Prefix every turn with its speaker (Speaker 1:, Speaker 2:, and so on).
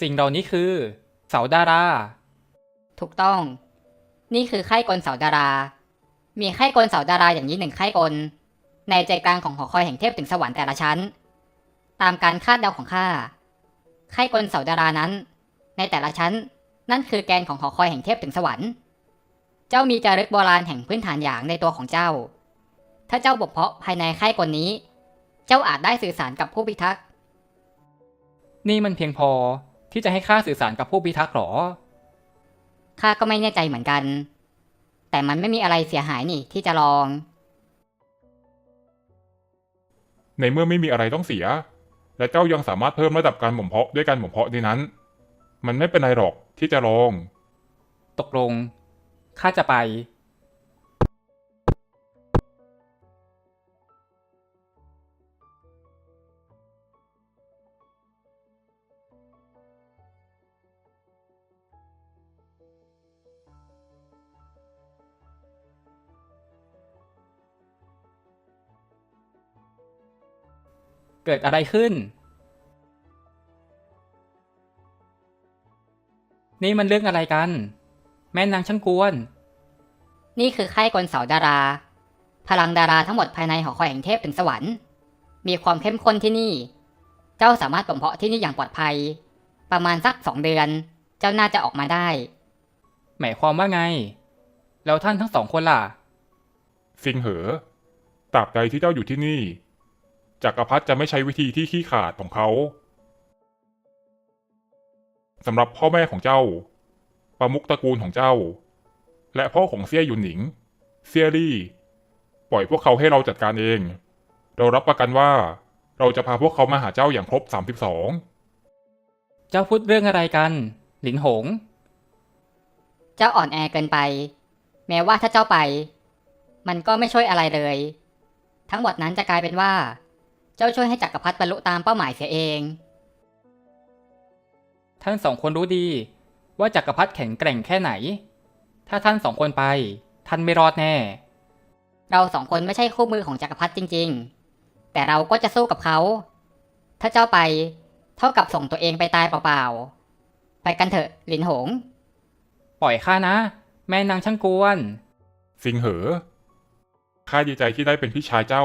Speaker 1: สิ่งเหล่านี้คือ เสาดารา
Speaker 2: ถูกต้อง นี่คือไข้กลเสาดารา มีไข้กลเสาดาราอย่างนี้หนึ่งไข้กล ในใจกลางของหอคอยแห่งเทพถึงสวรรค์แต่ละชั้น ตามการคาดเดาของข้า ไข้กลเสาดารานั้น ในแต่ละชั้น นั่นคือแกนของหอคอยแห่งเทพถึงสวรรค์ เจ้ามีจารึกโบราณแห่งพื้นฐานอย่างในตัวของเจ้า ถ้าเจ้าบกเพาะภายในไข้กลนี้ เจ้าอาจได้สื่อสารกับผู้พิทักษ์
Speaker 1: นี่มันเพียงพอ ที่จะให้ข้าสื่อสารกับผู้พิทักษ์หรอ
Speaker 2: ข้าก็ไม่แน่ใจเหมือนกัน แต่มันไม่มีอะไรเสียหายนี่ที่จะลอง
Speaker 3: ในเมื่อไม่มีอะไรต้องเสีย และเจ้ายังสามารถเพิ่มระดับการหม่อมเพาะด้วยการหม่อมเพาะนี้นั้น มันไม่เป็นไรหรอกที่จะลอง
Speaker 1: ตกลง ข้าจะไป เกิดอะไรขึ้น นี่มันเรื่องอะไรกัน แม่นางช่างกวน
Speaker 2: นี่คือไข้กลเสาดารา พลังดาราทั้งหมดภายในหอคอยแห่งเทพถึงสวรรค์ มีความเข้มข้นที่นี่ เจ้าสามารถบ่มเพาะที่นี่อย่างปลอดภัย ประมาณสักสองเดือน เจ้าน่าจะออกมาได้
Speaker 1: หมายความว่าไง แล้วท่านทั้งสองคนล่ะ
Speaker 3: สิงเหอตราบใดที่เจ้าอยู่ที่นี่ จักรพรรดิจะไม่ใช้วิธีที่ขี้ขลาดของเขาสำหรับพ่อแม่ของเจ้า ประมุขตระกูลของเจ้า และพ่อของเซี่ยหยุนหนิง เซี่ยลี่ ปล่อยพวกเขาให้เราจัดการเอง เรารับประกันว่าเราจะพาพวกเขามาหาเจ้าอย่างครบ 32
Speaker 1: เจ้าพูดเรื่องอะไรกัน หลินหง
Speaker 2: เจ้าอ่อนแอเกินไป แม้ว่าถ้าเจ้าไป มันก็ไม่ช่วยอะไรเลย ทั้งหมดนั้นจะกลายเป็นว่า เจ้าช่วยให้จักรพรรดิบรรลุตามเป้าหมายเสียเอง
Speaker 1: ท่านสองคนรู้ดี ว่าจักรพรรดิแข็งแกร่งแค่ไหน ถ้าท่านสองคนไป ท่านไม่รอดแน่
Speaker 2: เราสองคนไม่ใช่คู่มือของจักรพรรดิจริง ๆ แต่เราก็จะสู้กับเขา ถ้าเจ้าไป เท่ากับส่งตัวเองไปตายเปล่าๆ ไปกันเถอะหลินหง
Speaker 1: ปล่อยข้านะ แม่นางช่างกวน
Speaker 3: สิงเหอ ข้าดีใจที่ได้เป็นพี่ชายเจ้า